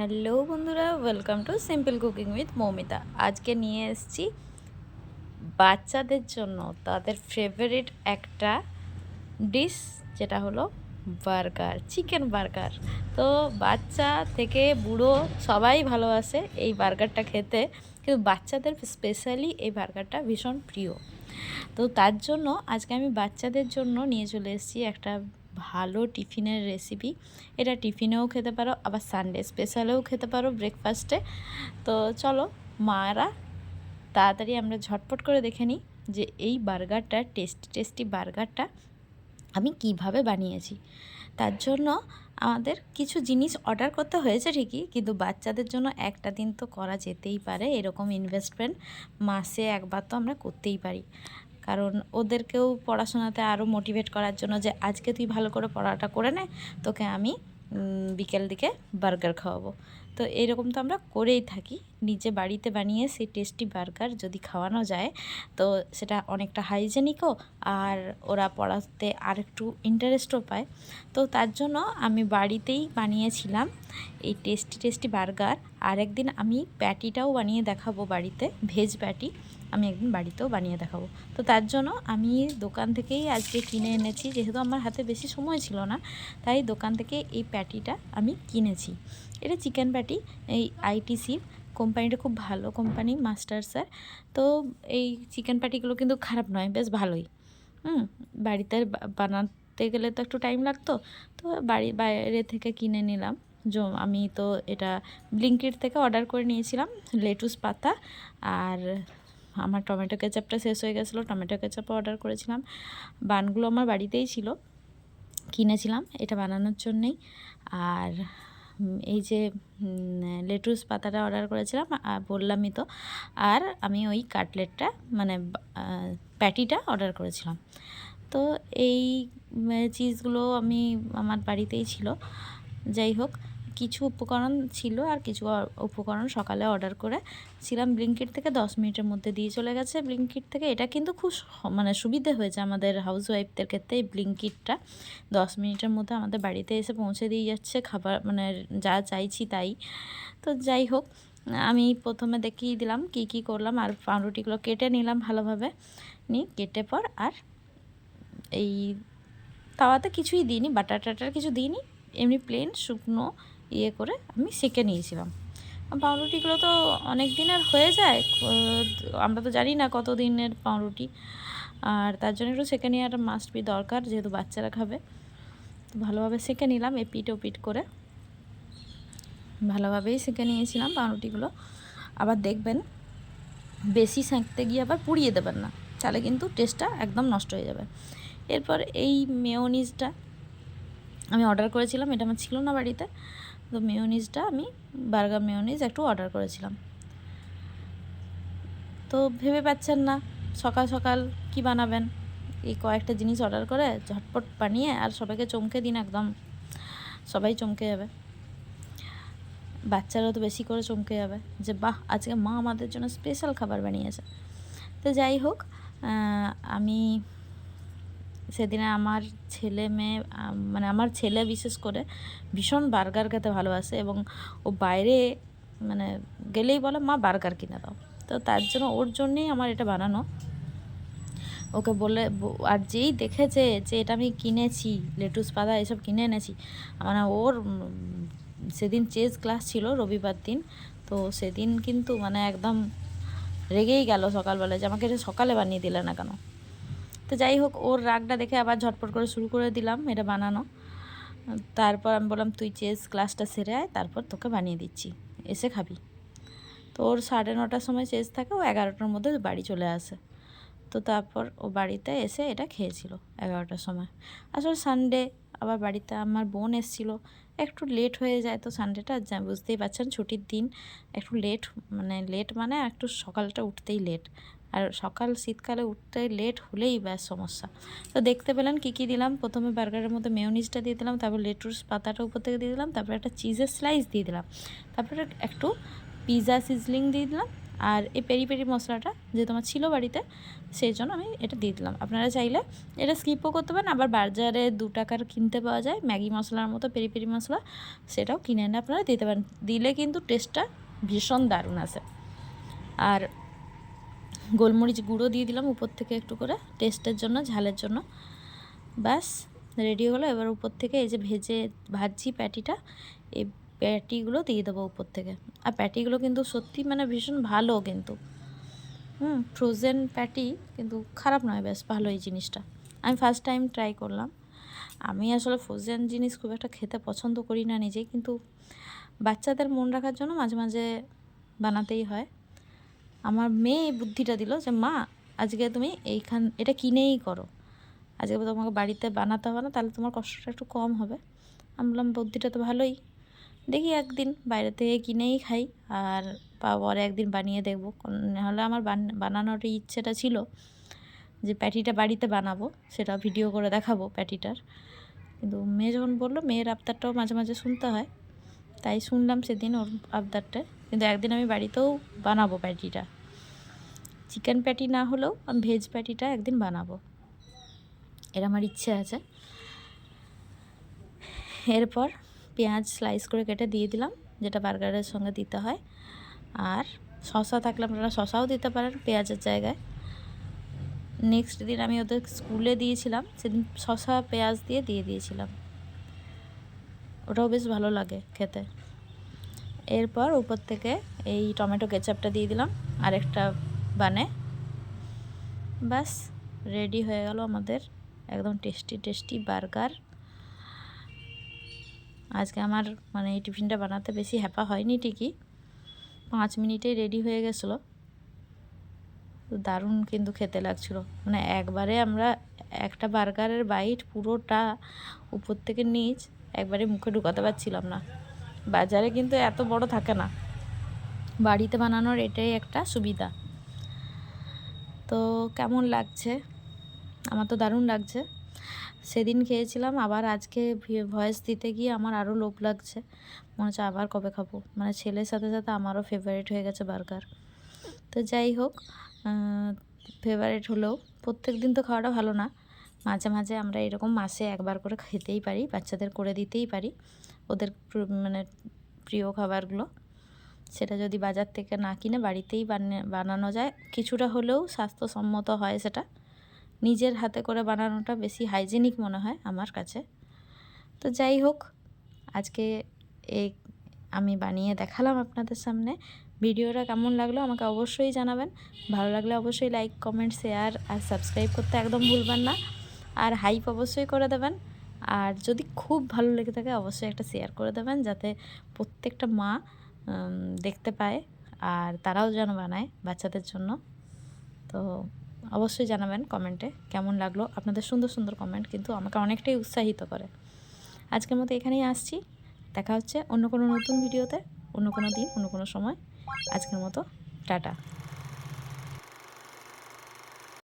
Hello বন্ধুরা welcome to simple cooking with Moumita. আজকে নিয়ে এসেছি বাচ্চাদের জন্য তাদের ফেভারিট একটা ডিশ যেটা হলো বার্গার চিকেন বার্গার তো বাচ্চা থেকে বুড়ো সবাই ভালোবাসে এই বার্গারটা খেতে, কিন্তু বাচ্চাদের স্পেশালি এই বার্গারটা ভীষণ প্রিয়। তো তার জন্য আজকে আমি বাচ্চাদের জন্য নিয়ে চলে এসেছি একটা ভালো টিফিনের রেসিপি এটা টিফিনেও খেতে পারো, আবার সানডে স্পেশালেও খেতে পারো ব্রেকফাস্টে তো চলো, মারা, তাড়াতাড়ি আমরা ঝটপট করে দেখে নিই যে এই বার্গারটা টেস্টি টেস্টি বার্গারটা আমি কীভাবে বানিয়েছি। তার জন্য আমাদের কিছু জিনিস অর্ডার করতে হয়েছে ঠিকই, কিন্তু বাচ্চাদের জন্য একটা দিন তো করা যেতেই পারে, এরকম ইনভেস্টমেন্ট মাসে একবার তো আমরা করতেই পারি। কারণ ওদেরকেও পড়াশোনাতে আরও মোটিভেট করার জন্য যে, আজকে তুই ভালো করে পড়াটা করে নে, তোকে আমি বিকেল দিকে বার্গার খাওয়াবো। তো এরকম তো আমরা করেই থাকি। নিজে বাড়িতে বানিয়ে সেই টেস্টি বার্গার যদি খাওয়ানো যায়, তো সেটা অনেকটা হাইজেনিকও আর ওরা পড়াতে আর একটু ইন্টারেস্টও পায়। তো তার জন্য আমি বাড়িতেই বানিয়েছিলাম এই টেস্টি টেস্টি বার্গার আর একদিন আমি প্যাটিটাও বানিয়ে দেখাবো বাড়িতে ভেজ প্যাটি আমি একদিন বাড়িতেও বানিয়ে দেখাবো। তো তার জন্য আমি দোকান থেকেই আজকে কিনে এনেছি, যেহেতু আমার হাতে বেশি সময় ছিল না, তাই দোকান থেকে এই প্যাটিটা আমি কিনেছি। এটা চিকেন প্যাটি এই আইটিসি কোম্পানিটা খুব ভালো কোম্পানি, মাস্টার স্যার। তো এই চিকেন প্যাটিগুলো কিন্তু খারাপ নয়, বেশ ভালোই। হুম, বাড়িতে বানাতে গেলে তো একটু টাইম লাগতো। তো বাড়ি, বাইরে থেকে কিনে নিলাম। আমি তো এটা ব্লিঙ্কিট থেকে অর্ডার করে নিয়েছিলাম, লেটুস পাতা। আর আমার টমেটো কেচাপটা শেষ হয়ে গেছিল, টমেটো কেচাপও অর্ডার করেছিলাম। বানগুলো আমার বাড়িতেই ছিল, কিনেছিলাম, এটা বানানোর জন্যেই। আর এই যে লেটুস পাতাটা অর্ডার করেছিলাম বললামই তো। আর আমি ওই কাটলেটটা মানে প্যাটিটা অর্ডার করেছিলাম। তো এই চিজগুলো আমি, আমার বাড়িতেই ছিল। যাই হোক কিছু উপকরণ ছিল আর কিছু উপকরণ সকালে অর্ডার করে ছিলাম ব্লিঙ্কিট থেকে দশ মিনিটের মধ্যে দিয়ে চলে গেছে। ব্লিঙ্কিট থেকে এটা কিন্তু খুব মানে সুবিধে হয়েছে আমাদের হাউস ওয়াইফদের ক্ষেত্রে এই ব্লিঙ্কিটটা দশ মিনিটের মধ্যে আমাদের বাড়িতে এসে পৌঁছে দিয়ে যাচ্ছে, খাবার মানে যা চাইছি তাই। তো যাই হোক, আমি প্রথমে দেখিয়ে দিলাম কি কি করলাম আর পাউরুটিগুলো কেটে নিলাম ভালোভাবে। নিই কেটে পর আর এই তাওয়াতে কিছুই দিইনি বাটার টাটার কিছু দিইনি, এমনি প্লেন শুকনো ইয়ে করে আমি সেঁকে নিয়েছিলাম। পাউরুটিগুলো তো অনেক দিনের হয়ে যায় আমরা তো জানি না কত দিনের পাউরুটি। আর তার জন্য একটু সেঁকে নেওয়াটা মাস্ট বি দরকার, যেহেতু বাচ্চারা খাবে। তো ভালোভাবে সেঁকে নিলাম এ পিট ও পিট করে। ভালোভাবেই সেঁকে নিয়েছিলাম পাউরুটিগুলো। আবার দেখবেন, বেশি সেঁকতে গিয়ে আবার পুড়িয়ে দেবেন না, তাহলে কিন্তু টেস্টটা একদম নষ্ট হয়ে যাবে। এরপর এই মেয়নিজটা আমি অর্ডার করেছিলাম, এটা আমার ছিল না বাড়িতে। তো মেয়নিজটা আমি বার্গার মেয়নিজ একটু অর্ডার করেছিলাম। তো ভেবে পাচ্ছেন না, সকাল সকাল কি বানাবেন? এই কয়েকটা জিনিস অর্ডার করে ঝটপট বানিয়ে আর সবাইকে চমকে দিন একদম, সবাই চমকে যাবে। বাচ্চারাও তো বেশি করে চমকে যাবে যে, বাহ, আজকে মা আমাদের জন্য স্পেশাল খাবার বানিয়েছে। তো যাই হোক আমি সেদিনে আমার ছেলে মেয়ে মানে আমার ছেলে বিশেষ করে ভীষণ বার্গার খেতে ভালোবাসে এবং ও বাইরে মানে গেলেই বলে, মা, বার্গার কিনে দাও। তো তার জন্য, ওর জন্যেই আমার এটা বানানো। ওকে বলে আর যেই দেখেছে যে এটা আমি কিনেছি, লেটুস পাতা এসব কিনে এনেছি মানে ওর সেদিন চেস ক্লাস ছিল রবিবার দিন, তো সেদিন কিন্তু মানে একদম রেগেই গেল সকালবেলায় যে আমাকে এটা সকালে বানিয়ে দিলে না কেন? তো যাই হোক, ওর রাগটা দেখে আবার ঝটপট করে শুরু করে দিলাম এটা বানানো। তারপর আমি বললাম, তুই চেস ক্লাসটা সেরে আয়, তারপর তোকে বানিয়ে দিচ্ছি। এসে খাবি। তো ওর সাড়ে নটার সময় চেস থাকে, ও এগারোটার মধ্যে বাড়ি চলে আসে। তো তারপর ও বাড়িতে এসে এটা খেয়েছিল এগারোটার সময়। আসলে সানডে আবার বাড়িতে আমার বোন এসেছিল। একটু লেট হয়ে যায় তো সানডেটা বুঝতেই পারছেন ছুটির দিন। একটু লেট মানে লেট মানে একটু সকালটা উঠতেই লেট আর সকাল শীতকালে উঠতে লেট হলেই ব্যাস সমস্যা। তো দেখতে পেলেন কী কী দিলাম? প্রথমে বার্গারের মধ্যে মেয়নিজটা দিয়ে দিলাম, তারপর লেটুস পাতাটা উপর থেকে দিয়ে দিলাম, তারপর একটা চিজের স্লাইস দিয়ে দিলাম। তারপরে একটু পিৎজা সিজলিং দিয়ে দিলাম, আর এই পেরি পেরি মশলাটা যেহেতু আমার ছিল বাড়িতে, সেই জন্য আমি এটা দিয়ে দিলাম। আপনারা চাইলে এটা স্কিপও করতে পারেন, আবার বাজারে দু টাকার কিনতে পাওয়া যায়, ম্যাগি মশলার মতো পেরি পেরি মশলা, সেটাও কিনে এনে আপনারা দিতে পারেন। দিলে কিন্তু টেস্টটা ভীষণ দারুণ আসে। আর গোলমরিচ গুঁড়ো দিয়ে দিলাম উপর থেকে একটু করে টেস্টের জন্য, ঝালের জন্য। ব্যাস রেডি হলো। এবার উপর থেকে এই যে ভেজে ভাজছি প্যাটিটা এই প্যাটিগুলো দিয়ে দেবো উপর থেকে। আর প্যাটিগুলো কিন্তু সত্যি মানে ভীষণ ভালো কিন্তু। হুম ফ্রোজেন প্যাটি কিন্তু খারাপ নয় বেশ ভালো এই জিনিসটা। আমি ফার্স্ট টাইম ট্রাই করলাম। আমি আসলে ফ্রোজেন জিনিস খুব একটা খেতে পছন্দ করি না নিজেই, কিন্তু বাচ্চাদের মন রাখার জন্য মাঝে মাঝে বানাতেই হয়। আমার মেয়ে বুদ্ধিটা দিল যে, মা, আজকে তুমি এইখান, এটা কিনেই করো। আজকে তোমাকে বাড়িতে বানাতে হবে না, তাহলে তোমার কষ্টটা একটু কম হবে। আমি বললাম, বুদ্ধিটা তো ভালোই। দেখি একদিন বাইরে থেকে কিনেই খাই, আর পরে একদিন বানিয়ে দেখব। নাহলে আমার বান- বানানোর ইচ্ছেটা ছিল যে, প্যাটিটা বাড়িতে বানাবো, সেটা ভিডিও করে দেখাবো প্যাটিটার। কিন্তু মেয়ে যখন বলল, মেয়ের আবদারটাও মাঝে মাঝে শুনতে হয়। তাই শুনলাম সেদিন ওর আবদারটা। কিন্তু একদিন আমি বাড়িতেও বানাবো প্যাটিটা চিকেন প্যাটি না হলেও আমি ভেজ প্যাটিটা একদিন বানাবো। এর আমার ইচ্ছে আছে। এরপর পেঁয়াজ স্লাইস করে কেটে দিয়ে দিলাম, যেটা বার্গারের সঙ্গে দিতে হয়। আর শশা থাকলে আপনারা শশাও দিতে পারেন পেঁয়াজের জায়গায়। নেক্সট দিন আমি ওদের স্কুলে দিয়েছিলাম, সেদিন শশা পেঁয়াজ দিয়ে দিয়ে দিয়েছিলাম। ওটাও বেশ ভালো লাগে খেতে। এরপর উপর থেকে এই টমেটো কেচাপটা দিয়ে দিলাম আরেকটা বানে। ব্যাস, রেডি হয়ে গেল আমাদের একদম টেস্টি টেস্টি বার্গার। আজকে আমার মানে এই টিফিনটা বানাতে বেশি হ্যাপা হয়নি ঠিকই। পাঁচ মিনিটেই রেডি হয়ে গেছিল। দারুণ কিন্তু খেতে লাগছিল। মানে একবারে আমরা একটা বার্গারের বাইট পুরোটা উপর থেকে নিচ একবারে মুখে ঢুকাতে পারছিলাম না। বাজারে কিন্তু এত বড় থাকে না। বাড়িতে বানানোর এটাই একটা সুবিধা। তো কেমন লাগছে? আমার তো দারুণ লাগছে। সেদিন খেয়েছিলাম, আবার আজকে ভয়েস দিতে গিয়ে আমার আরও লোভ লাগছে। মনে হচ্ছে আবার কবে খাব? মানে ছেলের সাথে সাথে আমারও ফেভারিট হয়ে গেছে বার্গার তো যাই হোক ফেভারিট হলেও প্রত্যেক দিন তো খাওয়াটা ভালো না। মাঝে মাঝে আমরা এরকম মাসে একবার করে খেতেই পারি, বাচ্চাদের করে দিতেই পারি। ওদের মানে প্রিয় খাবারগুলো। সেটা যদি বাজার থেকে না কিনে বাড়িতেই বানানো যায়, কিছুটা হলেও স্বাস্থ্যসম্মত হয় সেটা। নিজের হাতে করে বানানোটা বেশি হাইজেনিক মনে হয় আমার কাছে। তো যাই হোক, আজকে এই আমি বানিয়ে দেখালাম আপনাদের সামনে। ভিডিওটা কেমন লাগল আমাকে অবশ্যই জানাবেন। ভালো লাগলে অবশ্যই লাইক, কমেন্ট, শেয়ার আর সাবস্ক্রাইব করতে একদম ভুলবেন না। আর হাইপ অবশ্যই করে দেবেন। আর যদি খুব ভালো লেগে থাকে, অবশ্যই একটা শেয়ার করে দেবেন, যাতে প্রত্যেকটা মা দেখতে পায় আর তারাও যেন বানায় বাচ্চাদের জন্য। তো অবশ্যই জানাবেন কমেন্টে কেমন লাগল। আপনাদের সুন্দর সুন্দর কমেন্ট কিন্তু আমাকে অনেকটাই উৎসাহিত করে। আজকের মতো এখানেই আসছি। দেখা হচ্ছে অন্য কোনো নতুন ভিডিওতে অন্য কোনো দিন, অন্য কোনো সময়। আজকের মতো, টাটা।